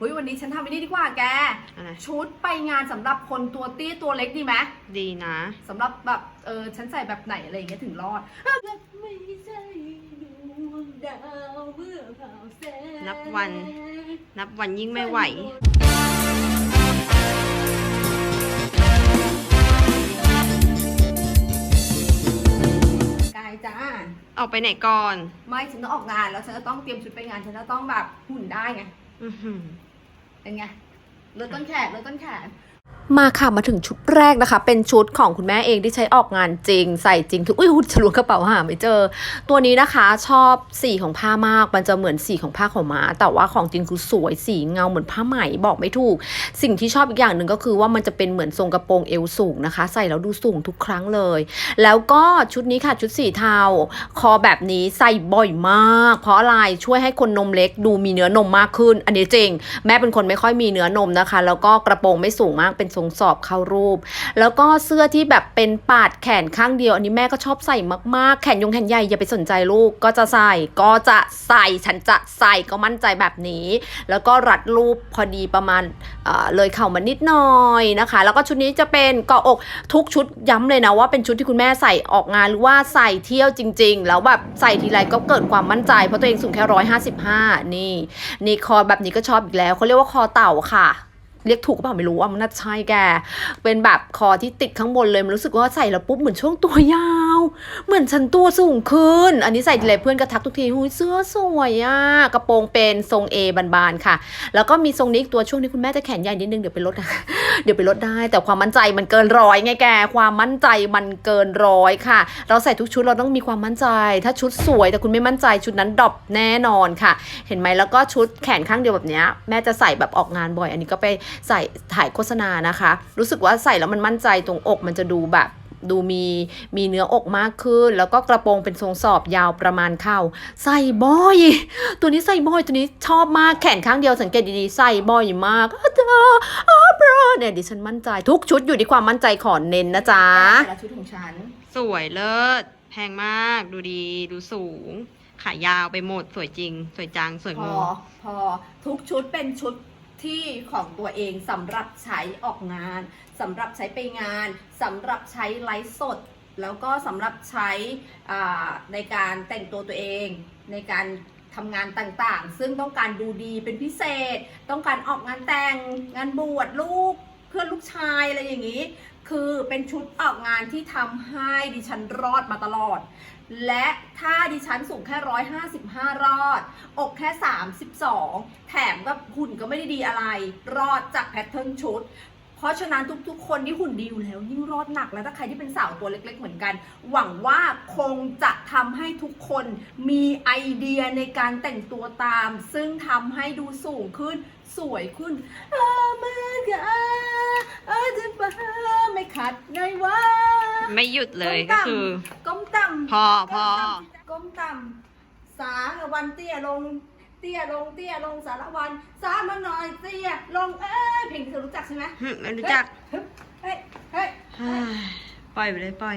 เฮ้ยวันนี้ฉันทำไปนี่ดีกว่าแก อะไร ชุดไปงานสำหรับคนตัวเตี้ยตัวเล็กดีไหมดีนะ สำหรับแบบเออฉันใส่แบบไหนอะไรอย่างเงี้ยถึงรอดไม่ใช่ดวงดาวเมื่อเผาแสง นับวัน นับวันยิ่งไม่ไหว กายจ้า ออกไปไหนก่อน ไม่ฉันต้องออกงานแล้วฉันจะต้องเตรียมชุดไปงาน ฉันจะต้องแบบหุ่นได้ไง อื้อหือ เป็นไงลดต้นแขนลดต้นแขน มาค่ะมาถึงชุดแรกนะคะ เป็นชุดของคุณแม่เองที่ใช้ออกงานจริง ใส่จริงทุกอุ้ยหุ่นฉลวงกระเป๋าหาไม่เจอ ตัวนี้นะคะชอบสีของผ้ามาก มันจะเหมือนสีของผ้าขาวม้า แต่ว่าของจริงคือสวยสีเงาเหมือนผ้าไหมบอกไม่ถูก สิ่งที่ชอบอีกอย่างหนึ่งก็คือว่ามันจะเป็นเหมือนทรงกระโปรงเอวสูงนะคะ ใส่แล้วดูสูงทุกครั้งเลย แล้วก็ชุดนี้ค่ะชุดสีเทาคอแบบนี้ใส่บ่อยมาก เพราะอะไรช่วยให้คนนมเล็กดูมีเนื้อนมมากขึ้น อันนี้จริง แม่เป็นคนไม่ค่อยมีเนื้อนมนะคะ แล้วก็กระโปรงไม่สูงมากเป็นทรงสอบเข้ารูป แล้วก็เสื้อที่แบบเป็นปาดแขนข้างเดียว อันนี้แม่ก็ชอบใส่มากๆ แขนยงแขนใหญ่อย่าไปสนใจลูก ก็จะใส่ ก็จะใส่ฉันจะใส่ก็มั่นใจแบบนี้ แล้วก็รัดรูปพอดีประมาณเอ่อเลยเข่ามานิดหน่อยนะคะ แล้วก็ชุดนี้จะเป็นเกาะอกทุกชุดย้ำเลยนะว่าเป็นชุดที่คุณแม่ใส่ออกงานหรือว่าใส่เที่ยวจริง ๆ แล้วแบบใส่ทีไรก็เกิดความมั่นใจ เพราะตัวเองสูงแค่ร้อยห้าสิบห้านี่นี่คอแบบนี้ก็ชอบอีกแล้วเขาเรียกว่าคอเต่าค่ะ เรียกถูกก็เปล่าไม่รู้ว่ามันน่าใช่แก เป็นแบบคอที่ติดข้างบนเลย มันรู้สึกว่าใส่แล้วปุ๊บเหมือนช่วงตัวยาว เหมือนฉันตัวสูงขึ้น อันนี้ใส่ทีไรเพื่อนก็ทักทุกทีหุยเสื้อสวยอะกระโปรงเป็นทรงเอบานๆค่ะ แล้วก็มีทรงนี้อีกตัวช่วงนี้คุณแม่จะแขนใหญ่นิดนึงเดี๋ยวไปลดเดี๋ยวไปลดได้ แต่ความมั่นใจมันเกินร้อยไงแก ความมั่นใจมันเกินร้อยค่ะ เราใส่ทุกชุดเราต้องมีความมั่นใจ ถ้าชุดสวยแต่คุณไม่มั่นใจชุดนั้นดรอปแน่นอนค่ะ เห็นไหมแล้วก็ชุดแขนข้างเดียวแบบนี้แม่จะใส่แบบออกงานบ่อย อันนี้ก็ไปใส่ถ่ายโฆษณานะคะ รู้สึกว่าใส่แล้วมันมั่นใจตรงอกมันจะดูแบบ ดูมีมีเนื้ออกมากขึ้น แล้วก็กระโปรงเป็นทรงสอบยาวประมาณเข่าใส่บ่อย ตัวนี้ใส่บ่อยตัวนี้ชอบมากแขนข้างเดียวสังเกตดีๆใส่บ่อยมากอ้าวเธออ้าวบรเนี่ยดิฉันมั่นใจทุกชุดอยู่ที่ความมั่นใจขอเน้นนะจ๊ะแต่ละชุดของฉันสวยเลิศแพงมากดูดีดูสูงขายาวไปหมดสวยจริง สวยจัง สวยพงองพอ ทุกชุดเป็นชุด ที่ของตัวเองสำหรับใช้ออกงานสำหรับใช้ไปงานสำหรับใช้ไลฟ์สด แล้วก็สำหรับใช้ในการแต่งตัวตัวเองในการทำงานต่างๆ ซึ่งต้องการดูดีเป็นพิเศษ ต้องการออกงานแต่งงานบวชลูกเพื่อนลูกชายอะไรอย่างนี้คือเป็นชุดออกงานที่ทำให้ดิฉันรอดมาตลอด และถ้าดิฉันสูงแค่ร้อยห้าสิบห้ารอด อกแค่ 32 แถมก็หุ่นก็ไม่ได้ดีอะไร รอดจากแพทเทิร์นชุด เพราะฉะนั้นทุกๆ คนที่หุ่นดีอยู่แล้วยิ่งรอดหนัก แล้วถ้าใครที่เป็นสาวตัวเล็ก ๆ เหมือนกัน หวังว่าคงจะทำให้ทุกคนมีไอเดียในการแต่งตัวตาม ซึ่งทำให้ดูสูงขึ้นสวยขึ้นอาเมกอา ไม่หยุดเลยก้มก็ต่ำคือ ก้มต่ำพอพอ ก้มต่ำสาวันเตี้ยลง เตี้ยลงเตี้ยลงสารวันสามาหน่อยเตี้ยลงเอ้ยเพลงที่เธอรู้จักใช่ไหมหึไม่รู้จัก เฮ้ยเฮ้ยเฮ้ย ปล่อยไปเลยปล่อย